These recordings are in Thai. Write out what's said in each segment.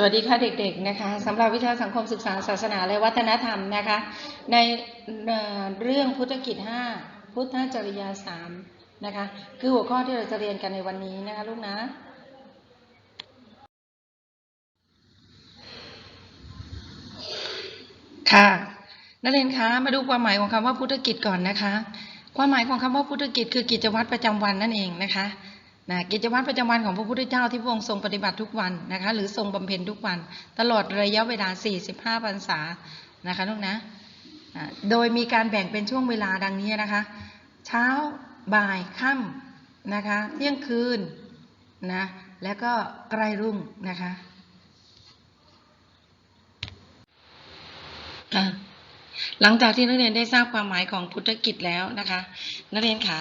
สวัสดีค่ะเด็กๆนะคะสำหรับวิชาสังคมศึกษาศาสนาและวัฒนธรรมนะคะในเอ่อเรื่องพุทธกิจ 5 พุทธจริยา3นะคะคือหัวข้อที่เราจะเรียนกันในวันนี้นะคะลูกนะ ค่ะนักเรียนคะมาดูความหมายของคำว่าพุทธกิจก่อนนะคะ ความหมายของคำว่าพุทธกิจคือกิจวัตรประจำวันนั่นเองนะคะ นะกิจวัตรประจำวันของพระพุทธเจ้าที่พระองค์ทรงปฏิบัติทุกวันนะคะหรือทรงบำเพ็ญทุกวัน ตลอดระยะเวลา 45พรรษานะคะลูกนะโดยมีการแบ่งเป็นช่วงเวลาดังนี้นะคะ เช้าบ่ายค่ำนะคะเที่ยงคืนนะแล้วก็ใกล้รุ่งนะคะหลังจากที่นักเรียนได้ทราบความหมายของพุทธกิจแล้วนะคะ นักเรียนขา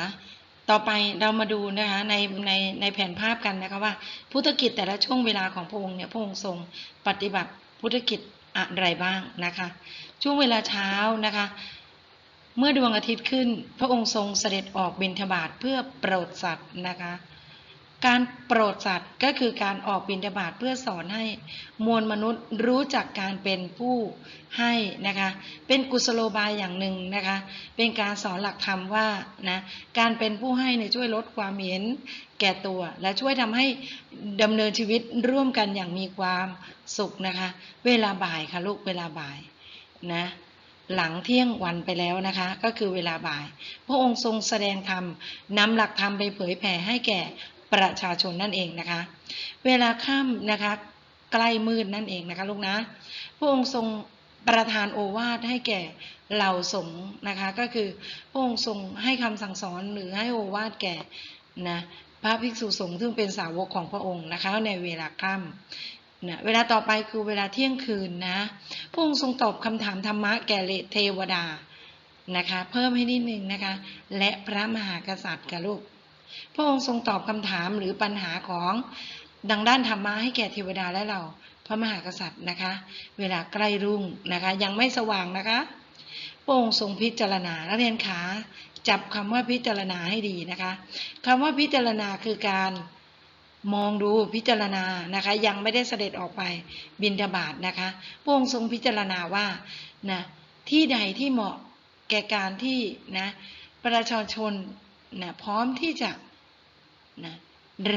ต่อไปเรามาดูนะคะในในในแผนภาพกันนะคะว่า พุทธกิจแต่ละช่วงเวลาของพระองค์เนี่ยพระองค์ทรงปฏิบัติพุทธกิจอะไรบ้างนะคะ ช่วงเวลาเช้านะคะ เมื่อดวงอาทิตย์ขึ้น พระองค์ทรงเสด็จออกบิณฑบาตเพื่อโปรดสัตว์นะคะ การโปรดสัตว์ก็คือการออกบิณฑบาตเพื่อสอนให้มวลมนุษย์รู้จักการเป็นผู้ให้นะคะเป็นกุศโลบายอย่างหนึ่งนะคะเป็นการสอนหลักธรรมว่านะการเป็นผู้ให้เนี่ยช่วยลดความเห็นแก่ตัว และช่วยทำให้ดำเนินชีวิตร่วมกันอย่างมีความสุขนะคะเวลาบ่ายค่ะลูกเวลาบ่ายนะหลังเที่ยงวันไปแล้วนะคะ ก็คือเวลาบ่าย พระองค์ทรงแสดงธรรมนำหลักธรรมไปเผยแผ่ให้แก่ ประชาชนนั่นเองนะคะ เวลาค่ำนะคะ ใกล้มืดนั่นเองนะคะลูกนะพระองค์ทรงประทานโอวาทให้แก่เหล่าสงฆ์นะคะ ก็คือพระองค์ทรงให้คำสั่งสอนหรือให้โอวาทแก่นะพระภิกษุสงฆ์ซึ่งเป็นสาวกของพระองค์นะคะในเวลาค่ำนะเวลาต่อไปคือเวลาเที่ยงคืนนะพระองค์ทรงตอบคำถามธรรมะแก่เทวดานะคะ เพิ่มให้นิดนึงนะคะ และพระมหากษัตริย์กับลูก พระองค์ทรงตอบคำถามหรือปัญหาของดังด้านธรรมะให้แก่เทวดาและเราพระมหากษัตริย์นะคะ เวลาใกล้รุ่งนะคะ ยังไม่สว่างนะคะพระองค์ทรงพิจารณานักเรียนขาจับคำว่าพิจารณาให้ดีนะคะคำว่าพิจารณาคือการมองดูพิจารณานะคะ ยังไม่ได้เสด็จออกไปบินทบาทนะคะพระองค์ทรงพิจารณาว่านะที่ใดที่เหมาะแก่การที่นะประชาชน นะพร้อมที่จะนะ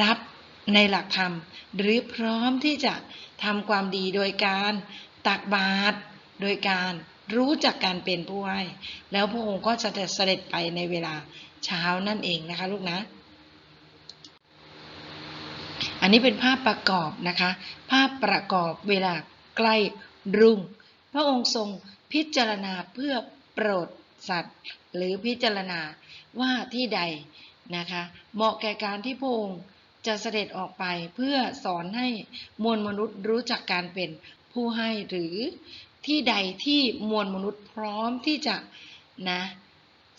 รับในหลักธรรม หรือพร้อมที่จะทำความดีโดยการตักบาตรโดยการรู้จักการเป็นผู้ให้แล้วพระองค์ก็จะเสด็จไปในเวลาเช้านั่นเองนะคะลูกนะ อันนี้เป็นภาพประกอบนะคะ ภาพประกอบเวลาใกล้รุ่ง พระองค์ทรงพิจารณาเพื่อโปรด สัตว์ หรือพิจารณาว่าที่ใดนะคะ เหมาะแก่การที่พระองค์จะเสด็จออกไปเพื่อสอนให้มวลมนุษย์รู้จักการเป็นผู้ให้หรือที่ใดที่มวลมนุษย์พร้อมที่จะนะ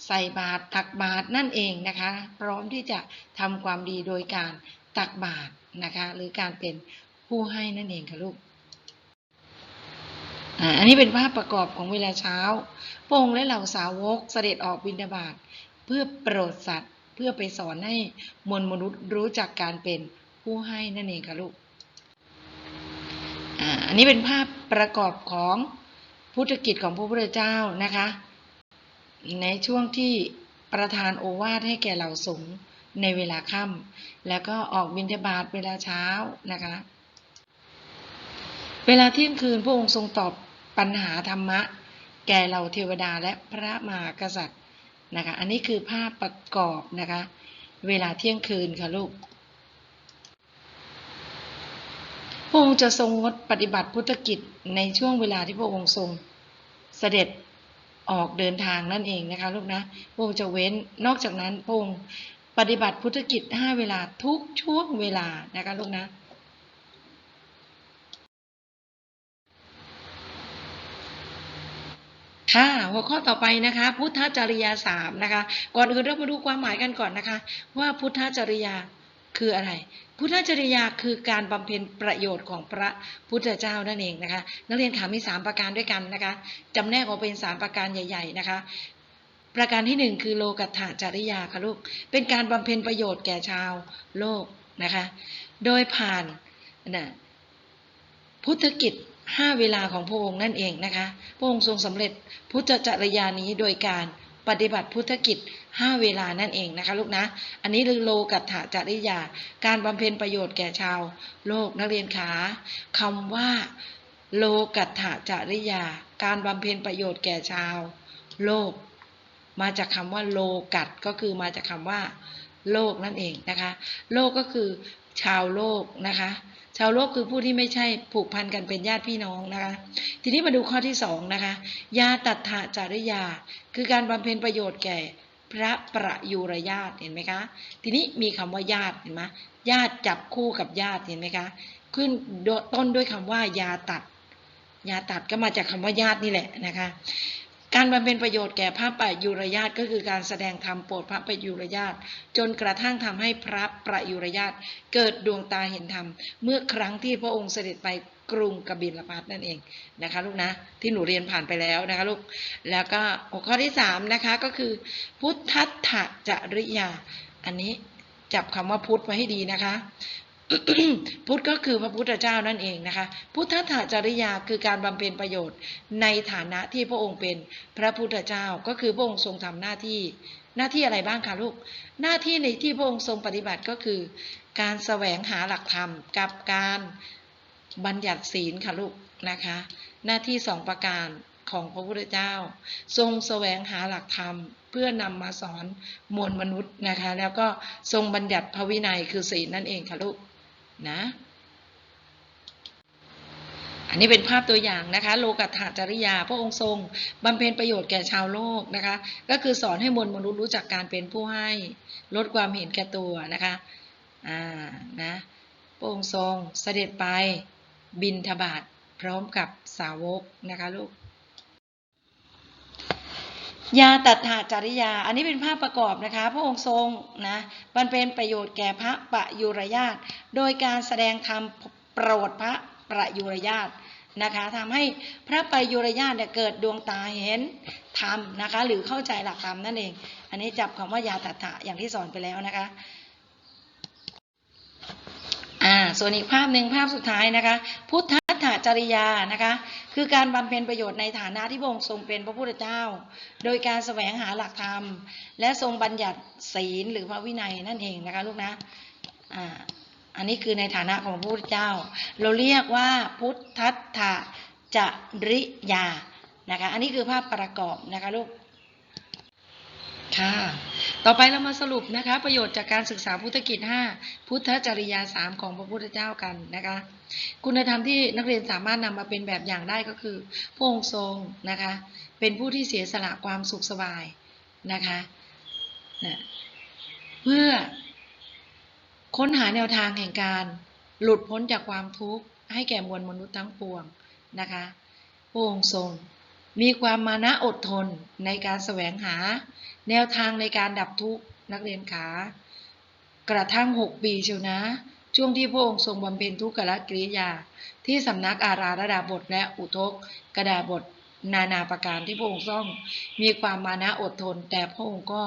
ใส่บาตรตักบาตรนั่นเองนะคะ พร้อมที่จะทำความดีโดยการตักบาตรนะคะ หรือการเป็นผู้ให้นั่นเองค่ะลูก อันนี้เป็นภาพประกอบของเวลาเช้าพระองค์และเหล่าสาวกเสด็จออกบิณฑบาตเพื่อโปรดสัตว์ เพื่อไปสอนให้มวลมนุษย์รู้จักการเป็นผู้ให้นั่นเองค่ะลูกอันนี้เป็นภาพประกอบของพุทธกิจของพระพุทธเจ้านะคะ ในช่วงที่ประทานโอวาทให้แก่เหล่าสงฆ์ในเวลาค่ำแล้วก็ออกบิณฑบาตเวลาเช้านะคะ เวลาเที่ยงคืนพระองค์ทรงตอบปัญหาธรรมะ แก่เหล่าเทวดาและพระมหากษัตริย์นะคะ อันนี้คือภาพประกอบนะคะ เวลาเที่ยงคืนค่ะลูกพระองค์จะทรงงดปฏิบัติพุทธกิจในช่วงเวลาที่พระองค์ทรงเสด็จออกเดินทางนั่นเองนะคะลูกนะพระองค์จะเว้นนอกจากนั้นพระองค์ปฏิบัติพุทธกิจห้เวลาทุกช่วงเวลานะคะลูกนะ ค่ะหัวข้อต่อไปนะคะ พุทธจริยาสามนะคะ ก่อนอื่นเรามาดูความหมายกันก่อนนะคะ ว่าพุทธจริยาคืออะไร พุทธจริยาคือการบำเพ็ญประโยชน์ของพระพุทธเจ้านั่นเองนะคะ นักเรียนขามีสามประการด้วยกันนะคะจำแนกออกเป็นสามประการใหญ่ ๆนะคะ ประการที่หนึ่งคือโลกัตถจริยาค่ะลูกเป็นการบำเพ็ญประโยชน์แก่ชาวโลกนะคะ โดยผ่านนะพุทธกิจ ห้าเวลาของพระองค์นั่นเองนะคะ พระองค์ทรงสำเร็จพุทธจริยานี้โดยการปฏิบัติพุทธกิจห้าเวลานั่นเองนะคะลูกนะ อันนี้คือโลกัตถจริยา การบำเพ็ญประโยชน์แก่ชาว โลกนักเรียนขาคำว่า โลกัตถจริยา การบำเพ็ญประโยชน์แก่ชาว โลก มาจากคำว่าโลกัตก็คือมาจากคำว่า โลกนั่นเองนะคะ โลกก็คือ ชาวโลกนะคะ ชาวโลกคือผู้ที่ไม่ใช่ผูกพันกันเป็นญาติพี่น้องนะคะ ทีนี้มาดูข้อที่สองนะคะยาตัถะจริยา คือการบำเพ็ญประโยชน์แก่พระประยุรญาติเห็นไหมคะ ทีนี้มีคำว่าญาติเห็นไหมญาติจับคู่กับญาติเห็นไหมคะ ขึ้นต้นด้วยคำว่ายาตัด ยาตัดก็มาจากคำว่าญาตินี่แหละนะคะ การบำเพ็ญประโยชน์แก่พระประยุรญาตก็คือการแสดงธรรมโปรดพระประยุรญาตจนกระทั่งทำให้พระประยุรญาตเกิดดวงตาเห็นธรรม เมื่อครั้งที่พระองค์เสด็จไปกรุงกบิลพัทนั่นเองนะคะลูกนะที่หนูเรียนผ่านไปแล้วนะคะลูกแล้วก็หัวข้อที่สามนะคะก็คือ พุทธัตถจริยา อันนี้จับคำว่าพุทธไว้ให้ดีนะคะ พุทธก็คือพระพุทธเจ้านั่นเองนะคะ พุทธถาจริยาคือการบำเพ็ญประโยชน์ ในฐานะที่พระองค์เป็นพระพุทธเจ้าก็คือพระองค์ทรงทำหน้าที่ หน้าที่อะไรบ้างคะลูก หน้าที่ในที่พระองค์ทรงปฏิบัติก็คือ การแสวงหาหลักธรรมกับการบัญญัติศีลค่ะลูกนะคะ หน้าที่สองประการของพระพุทธเจ้า ทรงแสวงหาหลักธรรมเพื่อนำมาสอนมวลมนุษย์นะคะ แล้วก็ทรงบัญญัติพระวินัยคือศีลนั่นเองค่ะลูก นะ อันนี้เป็นภาพตัวอย่างนะคะ โลกัตถจริยา พระองค์ทรงบำเพ็ญประโยชน์แก่ชาวโลกนะคะ ก็คือสอนให้มวลมนุษย์รู้จักการเป็นผู้ให้ลดความเห็นแก่ตัวนะคะอ่านะพระองค์ทรงเสด็จไปบินทบาทพร้อมกับสาวกนะคะลูกยาตัถาจริยา อันนี้เป็นภาพประกอบนะคะ พระองค์ทรงนะมันเป็นประโยชน์แก่พระประยุรญาต โดยการแสดงธรรมโปรดพระประยุรญาตนะคะทำให้พระประยุรญาตเนี่ยเกิดดวงตาเห็นธรรมนะคะหรือเข้าใจหลักธรรมนั่นเอง อันนี้จับคำว่ายาตัถะอย่างที่สอนไปแล้วนะคะอ่าส่วนอีกภาพหนึ่งภาพสุดท้ายนะคะพุทธถาจริยานะคะคือการบำเพ็ญประโยชน์ในฐานะที่พระองค์ทรงเป็นพระพุทธเจ้า โดยการแสวงหาหลักธรรม และทรงบัญญัติศีลหรือพระวินัยนั่นเองนะคะลูกนะอ่า อันนี้คือในฐานะของพระพุทธเจ้า เราเรียกว่าพุทธัตถจริยานะคะ อันนี้คือภาพประกอบนะคะลูก ค่ะ ต่อไปเรามาสรุปนะคะ ประโยชน์จากการศึกษาพุทธกิจ 5 พุทธจริยา 3 ของพระพุทธเจ้ากันนะคะ คุณธรรมที่นักเรียนสามารถนำมาเป็นแบบอย่างได้ก็คือพระองค์ทรงนะคะ เป็นผู้ที่เสียสละความสุขสบายนะคะนะเพื่อ ค้นหาแนวทางแห่งการ หลุดพ้นจากความทุกข์ ให้แก่มวลมนุษย์ทั้งปวงนะคะพระองค์ทรง มีความมานะอดทนในการแสวงหา แนวทางในการดับทุกข์นักเรียนขากระทั่งหกปีเชียวนะ ช่วงที่พระองค์ทรงบำเพ็ญทุกขละกิริยา ที่สำนักอาราระดาบทและอุทกกระดาบท นานาประการที่พระองค์ต้องมีความมานะอดทน แต่พระองค์ก็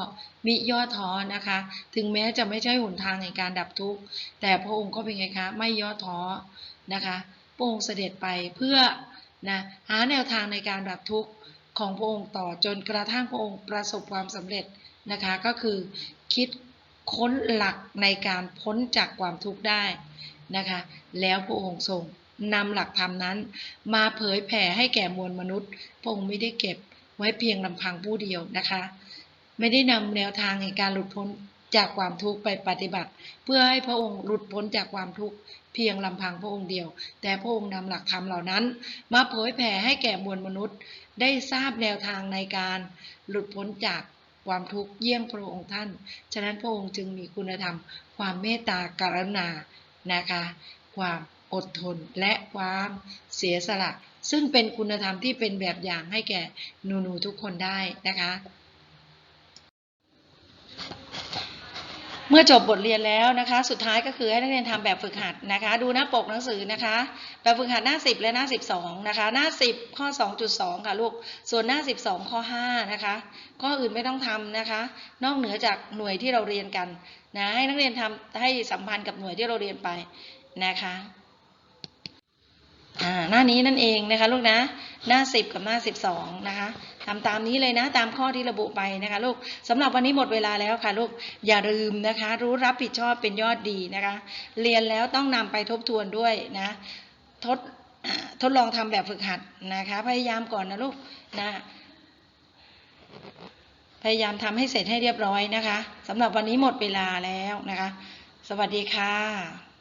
มิย่อท้อนะคะ ถึงแม้จะไม่ใช่หนทางในการดับทุกข์แต่พระองค์ก็เป็นไงคะไม่ย่อท้อนะคะพระองค์เสด็จไปเพื่อนะหาแนวทางในการดับทุกข์ของพระองค์ต่อจนกระทั่งพระองค์ประสบความสำเร็จนะคะ ก็คือคิดค้นหลักในการพ้นจากความทุกข์ได้นะคะ แล้วพระองค์ทรง นำหลักธรรมนั้น มาเผยแผ่ให้แก่มวลมนุษย์พระองค์ไม่ได้เก็บไว้เพียงลำพังผู้เดียวนะคะ ไม่ได้นำแนวทางในการหลุดพ้นจากความทุกข์ไปปฏิบัติ เพื่อให้พระองค์หลุดพ้นจากความทุกข์เพียงลำพังพระองค์เดียว แต่พระองค์นำหลักธรรมเหล่านั้น มาเผยแผ่ให้แก่มวลมนุษย์ ได้ทราบแนวทางในการหลุดพ้นจากความทุกข์เยี่ยงพระองค์ท่าน ฉะนั้นพระองค์จึงมีคุณธรรม ความเมตตากรุณานะคะ ความ อดทนและความเสียสละ ซึ่งเป็นคุณธรรมที่เป็นแบบอย่างให้แก่หนูๆทุกคนได้นะคะ เมื่อจบบทเรียนแล้วนะคะ สุดท้ายก็คือให้นักเรียนทำแบบฝึกหัดนะคะ ดูหน้าปกหนังสือนะคะ แบบฝึกหัดหน้า 10 และหน้า 12 นะคะ หน้า 10 ข้อ 2.2 ค่ะลูก ส่วนหน้า 12 ข้อ 5 นะคะ ข้ออื่นไม่ต้องทำนะคะ นอกเหนือจากหน่วยที่เราเรียนกันนะให้นักเรียนทำให้สัมพันธ์กับหน่วยที่เราเรียนไปนะคะ อ่าหน้านี้นั่นเองนะคะลูกนะหน้าสิบกับหน้าสิบสองนะคะทำตามนี้เลยนะตามข้อที่ระบุไปนะคะลูกสำหรับวันนี้หมดเวลาแล้วค่ะลูกอย่าลืมนะคะ รู้รับผิดชอบเป็นยอดดีนะคะ เรียนแล้วต้องนำไปทบทวนด้วยนะทดทดลองทำแบบฝึกหัดนะคะ พยายามก่อนนะลูกนะพยายามทำให้เสร็จให้เรียบร้อยนะคะสำหรับวันนี้หมดเวลาแล้วนะคะ สวัสดีค่ะ